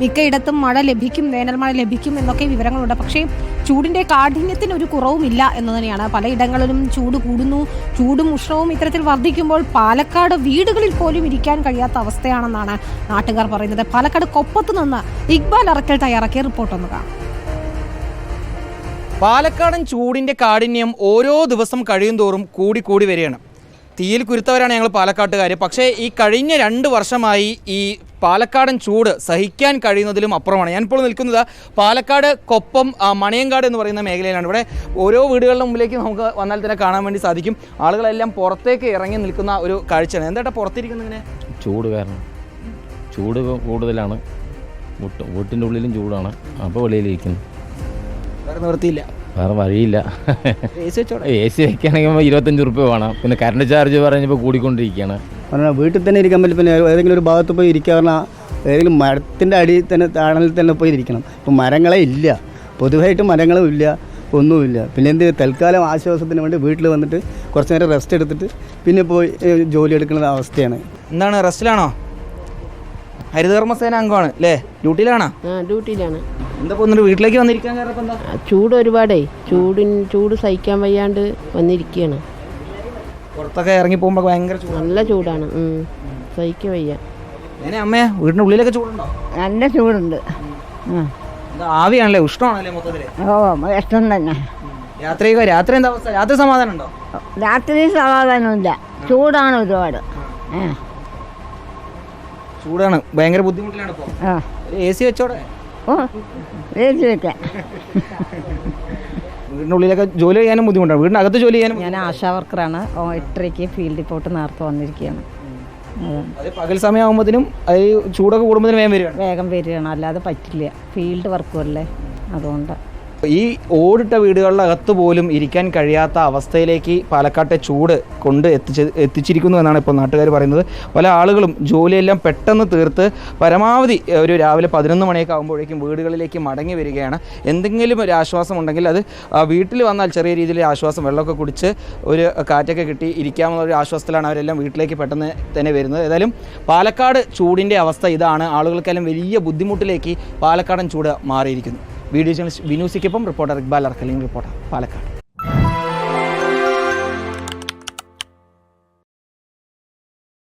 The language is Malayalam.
മിക്കയിടത്തും മഴ ലഭിക്കും വേനൽ മഴ ലഭിക്കും എന്നൊക്കെ വിവരങ്ങളുണ്ട്. പക്ഷേ ചൂടിന്റെ കാഠിന്യത്തിന് ഒരു കുറവുമില്ല എന്ന് തന്നെയാണ് പലയിടങ്ങളിലും ചൂട് കൂടുന്നു. ചൂടും ഉഷ്ണവും ഇത്തരത്തിൽ വർദ്ധിക്കുമ്പോൾ പാലക്കാട് വീടുകളിൽ പോലും ഇരിക്കാൻ കഴിയാത്ത അവസ്ഥയാണെന്നാണ് നാട്ടുകാർ പറയുന്നത്. പാലക്കാട് കൊപ്പത്ത് നിന്ന് ഇക്ബാൽ അറക്കൽ തയ്യാറാക്കിയ റിപ്പോർട്ട് ഒന്ന് കാണാം. പാലക്കാടൻ ചൂടിന്റെ കാഠിന്യം ഓരോ ദിവസം കഴിയും തോറും കൂടി കൂടി വരികയാണ്. തീയിൽ കുരുത്തവരാണ് ഞങ്ങൾ പാലക്കാട്ടുകാർ പക്ഷേ ഈ കഴിഞ്ഞ രണ്ട് വർഷമായി ഈ പാലക്കാടൻ ചൂട് സഹിക്കാൻ കഴിയുന്നതിലും അപ്പുറമാണ്. ഞാനിപ്പോൾ നിൽക്കുന്നത് പാലക്കാട് കൊപ്പം മണിയങ്കാട് എന്ന് പറയുന്ന മേഖലയിലാണ്. ഇവിടെ ഓരോ വീടുകളുടെ മുമ്പിലേക്ക് നമുക്ക് വന്നാൽ തന്നെ കാണാൻ വേണ്ടി സാധിക്കും. ആളുകളെല്ലാം പുറത്തേക്ക് ഇറങ്ങി നിൽക്കുന്ന ഒരു കാഴ്ചയാണ്. എന്താ പുറത്തിരിക്കുന്നത് ഇങ്ങനെ? ചൂട് കാരണം. ചൂട് കൂടുതലാണ്. വീട്ട് വീട്ടിന്റെ ഉള്ളിലും ചൂടാണ്. അപ്പോൾ വെളിയിലിരിക്കുന്നു. വേറെ നിവൃത്തിയില്ല. വേറെ വഴിയില്ല. എ സി വെച്ചോളാം എ സി വെക്കുകയാണെങ്കിൽ ഇരുപത്തഞ്ച് റുപ്യ വേണം. പിന്നെ കറണ്ട് ചാർജ് പറഞ്ഞപ്പോൾ കൂടിക്കൊണ്ടിരിക്കുകയാണ് പറഞ്ഞാൽ വീട്ടിൽ തന്നെ ഇരിക്കാൻ പറ്റില്ല. പിന്നെ ഏതെങ്കിലും ഒരു ഭാഗത്ത് പോയി ഇരിക്കുക പറഞ്ഞാൽ ഏതെങ്കിലും മരത്തിന്റെ അടിയിൽ തന്നെ താണലിൽ തന്നെ പോയി ഇരിക്കണം. ഇപ്പം മരങ്ങളെ ഇല്ല. പൊതുവായിട്ട് മരങ്ങളും ഇല്ല. ഒന്നുമില്ല. പിന്നെ എന്ത് തൽക്കാലം ആശ്വാസത്തിന് വേണ്ടി വീട്ടിൽ വന്നിട്ട് കുറച്ച് നേരം റെസ്റ്റ് എടുത്തിട്ട് പിന്നെ പോയി ജോലി എടുക്കുന്ന അവസ്ഥയാണ്. എന്താണ് റെസ്റ്റിലാണോ ഹരിതകർമ്മസേന അംഗമാണ് അല്ലേ ഡ്യൂട്ടിയിലാണോ ഡ്യൂട്ടിയിലാണ് എന്താ പോകുന്നുണ്ട് വീട്ടിലേക്ക് വന്നിരിക്കാൻ കാരണം എന്താ? ചൂട് ഒരുപാടേ. ചൂടിൻ ചൂട് സഹിക്കാൻ വയ്യാണ്ട് വന്നിരിക്കുകയാണ് പുറത്തൊക്കെ ഇറങ്ങി പോകുമ്പോൾ ഭയങ്കര ചൂട്. നല്ല ചൂടാണ്. സഹിക്കാൻ വയ്യ. ഞാനേ അമ്മേ വീടിന്റെ ഉള്ളിലൊക്കെ ചൂടുണ്ടോ? നല്ല ചൂടുണ്ട്. എന്താ ആവിയാണല്ലേ? ഉഷ്ണമാണല്ലേ മൊത്തത്തിൽ? ഓ ഇഷ്ടം തന്നെ. രാത്രി രാത്രി എന്താ അവസ്ഥ? രാത്രി സമാധാനം ഉണ്ടോ? രാത്രി സമാധാനമില്ല. ചൂടാണ് ഒരുപാട്. ചൂടാണ്. ഭയങ്കര ബുദ്ധിമുട്ടിലാണ് ഇപ്പോ. ആ. A C വെച്ചോടെ? ഓ ഏച്ചി വെക്കാം. വീടിന്റെ ഉള്ളിലൊക്കെ ജോലി ചെയ്യാനും ബുദ്ധിമുട്ടാണ്. വീടിനകത്ത് അകത്ത് ജോലി ചെയ്യാനും ഞാൻ ആശാ വർക്കറാണ്. ഓ, എട്ടരയ്ക്ക് ഫീൽഡിൽ പോട്ട് നേരത്തെ വന്നിരിക്കുകയാണ്. അതെ. അത് പകൽ സമയമാകുമ്പോഴത്തേനും അത് ഈ ചൂടൊക്കെ കൂടുമ്പോഴത്തേനും വേഗം വരികയാണ്. വേഗം വരികയാണ്. അല്ലാതെ പറ്റില്ല. ഫീൽഡ് വർക്കുമല്ലേ? അതുകൊണ്ട്. ഈ ഓടിട്ട വീടുകളിലകത്ത് പോലും ഇരിക്കാൻ കഴിയാത്ത അവസ്ഥയിലേക്ക് പാലക്കാട്ടെ ചൂട് കൊണ്ട് എത്തിച്ച് എത്തിച്ചിരിക്കുന്നു എന്നാണ് ഇപ്പോൾ നാട്ടുകാർ പറയുന്നത്. പല ആളുകളും ജോലിയെല്ലാം പെട്ടെന്ന് തീർത്ത് പരമാവധി ഒരു രാവിലെ പതിനൊന്ന് മണിയൊക്കെ ആകുമ്പോഴേക്കും വീടുകളിലേക്ക് മടങ്ങി വരികയാണ്. എന്തെങ്കിലും ഒരു ആശ്വാസം ഉണ്ടെങ്കിൽ അത് വീട്ടിൽ വന്നാൽ ചെറിയ രീതിയിൽ ആശ്വാസം വെള്ളമൊക്കെ കുടിച്ച് ഒരു കാറ്റൊക്കെ കിട്ടി ഇരിക്കാമെന്നൊരു ആശ്വാസത്തിലാണ് അവരെല്ലാം വീട്ടിലേക്ക് പെട്ടെന്ന് തന്നെ വരുന്നത്. ഏതായാലും പാലക്കാട് ചൂടിന്റെ അവസ്ഥ ഇതാണ്. ആളുകൾക്കെല്ലാം വലിയ ബുദ്ധിമുട്ടിലേക്ക് പാലക്കാടൻ ചൂട് മാറിയിരിക്കുന്നു. വീഡിയോ ജേണലിസ്റ്റ് വിനൂസിക്കൊപ്പം റിപ്പോർട്ടർ ഇക്ബാൽ അർക്കലിംഗ് റിപ്പോർട്ടർ പാലക്കാട്.